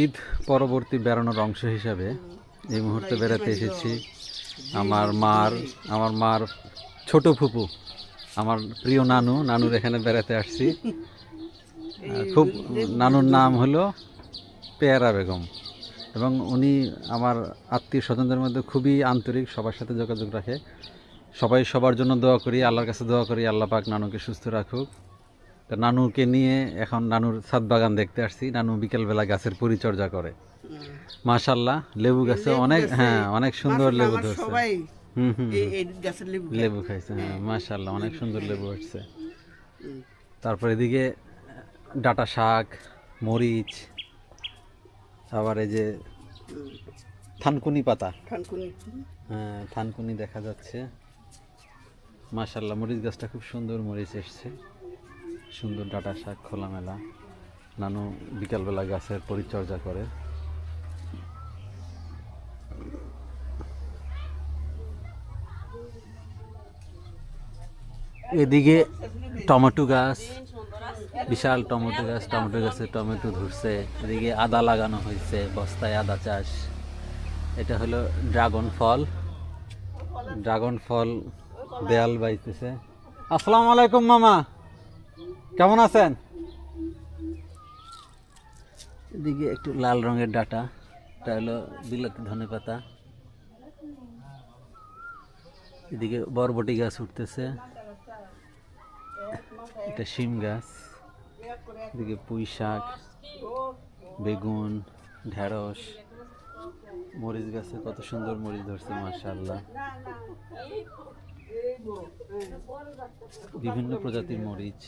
ঈদ পরবর্তী বেড়ানোর অংশ হিসাবে এই মুহূর্তে বেড়াতে এসেছি। আমার মার আমার মার ছোট ফুপু, আমার প্রিয় নানু, নানুর এখানে বেড়াতে আসছি। খুব, নানুর নাম হলো পেয়ারা বেগম। এবং উনি আমার আত্মীয় স্বজনদের মধ্যে খুবই আন্তরিক, সবার সাথে যোগাযোগ রাখে। সবাই সবার জন্য দোয়া করি, আল্লাহর কাছে দোয়া করি, আল্লাহ পাক নানুকে সুস্থ রাখুক। তা নানুকে নিয়ে এখন নানুর ছাদ বাগান দেখতে আসছি। নানু বিকেলবেলা গাছের পরিচর্যা করে। মাশাল্লাহ লেবু গাছে অনেক হ্যাঁ অনেক সুন্দর লেবু ধরছে। হুম হুম লেবু খাইছে হ্যাঁ মাশাল্লাহ অনেক সুন্দর লেবু হচ্ছে তারপর এদিকে ডাটা শাক মরিচ আবার এই যে থানকুনি পাতা। থানকুনি। হ্যাঁ থানকুনি দেখা যাচ্ছে। মাশাল্লাহ মরিচ গাছটা খুব সুন্দর মরিচ এসছে। সুন্দর ডাটা শাক, খোলামেলা। নানু বিকালবেলা গাছের পরিচর্যা করে। এদিকে টমেটো গাছ, বিশাল টমেটো গাছ, টমেটো গাছে টমেটো ধরছে। এদিকে আদা লাগানো হয়েছে, বস্তায় আদা চাষ। এটা হলো ড্রাগন ফল। ড্রাগন ফল দেয়াল বাইতেছে। আসসালামু আলাইকুম, মামা। কেমন আছেন? এদিকে একটু লাল রঙের ডাটা, এটা হলো বিলাতি ধনে পাতা। এদিকে বরবটি গাছ উঠতেছে। এটা শিম গাছ। এদিকে পুঁই শাক, বেগুন, ঢেঁড়স। মরিচ গাছে কত সুন্দর মরিচ ধরছে, মাশাআল্লাহ। বিভিন্ন প্রজাতির মরিচ।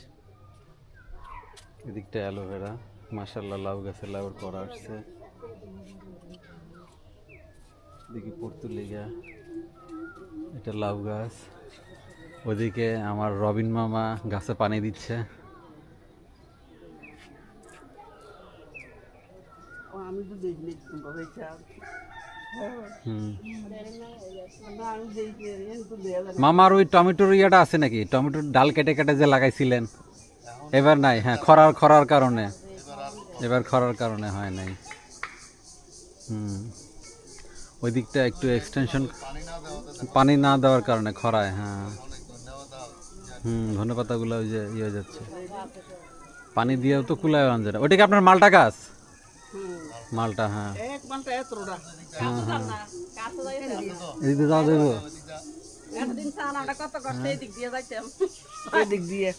এদিকটা অ্যালোভেরা। মাশাআল্লাহ লাউ গাছে লাউর করা আসছে। এদিকে পর্তুলিগা এটা লাউ গাছ। ওদিকে আমার রবিন মামা গাছে পানি দিচ্ছে। আমি তো দেখিনি মামার ওই টমেটোর ইয়েটা আছে নাকি? টমেটোর ডাল কেটে কেটে যে লাগাইছিলেন। এবার নাই হ্যাঁ খরার খরার কারণে। এবার খরার কারণে হয় নাই। হুম। ওই দিকটা একটু এক্সটেনশন পানি না দেওয়ার কারণে খরায় হ্যাঁ। হুম ধনে পাতাগুলো ওই যে ইয়ে হয়ে যাচ্ছে। পানি দিয়েও তো কুলায় আনছে না। ওটা কি আপনার মালটা গাছ? হুম মালটা হ্যাঁ হ্যাঁ। হ্যাঁ এদিকে যাওয়া যাব দিয়ে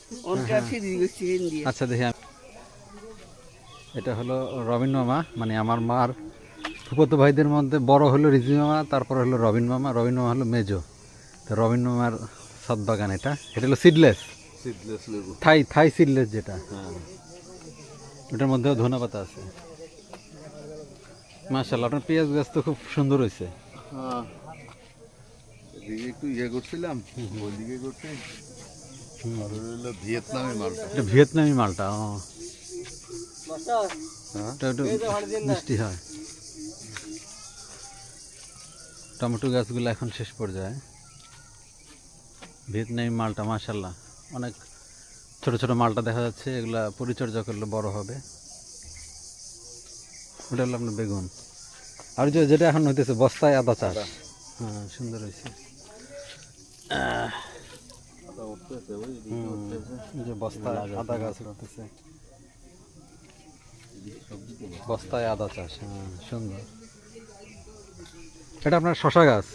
আচ্ছা দেখি এটা হলো রবিন মামা মানে আমার মার ফুপতো ভাইদের মধ্যে বড় হলো রিজি মামা তারপর হলো রবিন মামা রবিন মামা হলো মেজো। তো রবিন মামার সাত বাগান এটা। এটা হলো seedless seedless Thai Thai seedless যেটা। ওটার মধ্যেও ধনে পাতা আছে। মাশাল্লাহ আপনার পেঁয়াজ গাছ তো খুব সুন্দর হয়েছে। হ্যাঁ। একটু ইয়ে করছিলাম ওইদিকে করতে। আর হলো ভিয়েতনামি মালটা। এটা ভিয়েতনামি মালটা ও। হ্যাঁ? এটা একটু মিষ্টি হয়। টমেটো গাছগুলো এখন শেষ পর্যায়ে। ভিয়েতনামি মালটা মাশাল্লাহ অনেক ছোট ছোট মালটা দেখা যাচ্ছে এগুলা পরিচর্যা করলে বড় হবে। ওটা হলো আপনার বেগুন। আর যে যেটা এখন হইতেছে বস্তায় আদা চাষ। হ্যাঁ সুন্দর হয়েছে আদা উঠতেছে ওই হুম, এই যে বস্তায় আদা গাছ উঠতেছে। বস্তায় আদা চাষ হ্যাঁ সুন্দর। এটা আপনার শশা গাছ?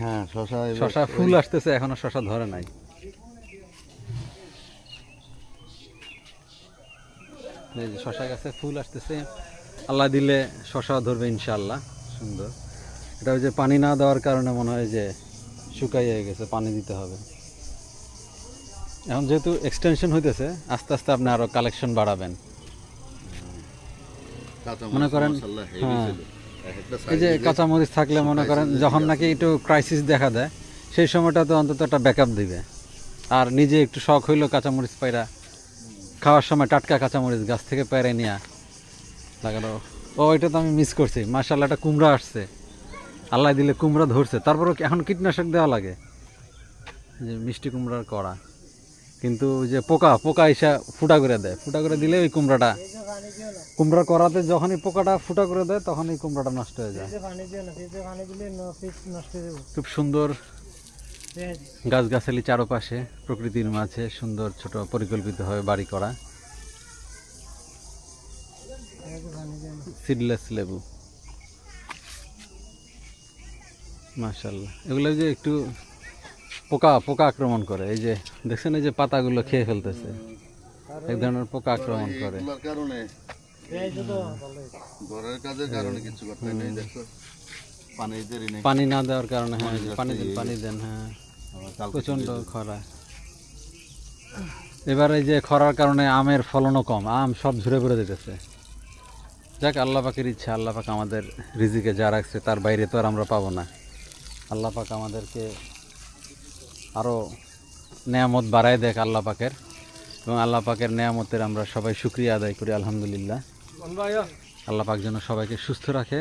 হ্যাঁ শশা শশা ফুল আসতেছে এখনও শশা ধরে নাই। এই যে শশা গাছে ফুল আসতেছে। আল্লাহ দিলে শশা ধরবে ইনশাআল্লাহ সুন্দর। এটা ওই যে পানি না দেওয়ার কারণে মনে হয় যে শুকাইয়ে গেছে পানি দিতে হবে। এখন যেহেতু এক্সটেনশন হইতেছে আস্তে আস্তে আপনি আরও কালেকশন বাড়াবেন। মনে করেন, হ্যাঁ। এই যে কাঁচামরিচ থাকলে মনে করেন যখন নাকি একটু ক্রাইসিস দেখা দেয় সেই সময়টাতে অন্তত একটা ব্যাকআপ দিবে। আর নিজে একটু শখ হইল কাঁচামরিচ পায়রা খাওয়ার সময় টাটকা কাঁচামরিচ গাছ থেকে পেরে নিয়ে লাগানো। ও এটা তো আমি মিস করছি। মার্শাল্লাহ একটা কুমড়া আসছে। আল্লাহ দিলে কুমড়া ধরছে। তারপরে এখন কীটনাশক দেওয়া লাগে? যে মিষ্টি কুমড়ার করা কিন্তু যে পোকা পোকা এসে ফুটা করে দেয়। ফুটা করে দিলে ওই কুমড়াটা কুমড়ার করাতে যখনই পোকাটা ফুটা করে দেয়, তখনই কুমড়াটা নষ্ট হয়ে যায়। খুব সুন্দর গাছগাছালি চারপাশে, প্রকৃতির মাঝে সুন্দর ছোট পরিকল্পিতভাবে বাড়ি করা। সিডলেস লেবু। মাশাল্লাহ এগুলো যে একটু পোকা পোকা আক্রমণ করে এই যে দেখছেন এই যে পাতাগুলো খেয়ে ফেলতেছে। এক ধরনের পোকা আক্রমণ করে। কারণে। এই তো ভালো ঘরের কাজের কারণে কিছু করতে নেই দেখো। পানি না দেওয়ার কারণে হ্যাঁ পানি দেন পানি দেন হ্যাঁ। প্রচণ্ড খরা। এবার এই যে খরার কারণে আমের ফলনও কম আম সব ঝরে পড়ে যেতেছে। যাক আল্লাহ পাকের ইচ্ছা আল্লাহ পাক আমাদের রিজিকে যা রাখছে তার বাইরে তো আর আমরা পাবো না। আল্লাহ পাক আমাদেরকে আরও নেয়ামত বাড়ায় দেখ আল্লাহ পাকের। এবং আল্লাহ পাকের নেয়ামতের আমরা সবাই সুক্রিয়া আদায় করি, আলহামদুলিল্লাহ। আল্লাহ পাক যেন সবাইকে সুস্থ রাখে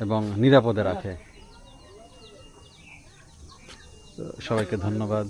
এবং নিরাপদে রাখে। সবাইকে ধন্যবাদ।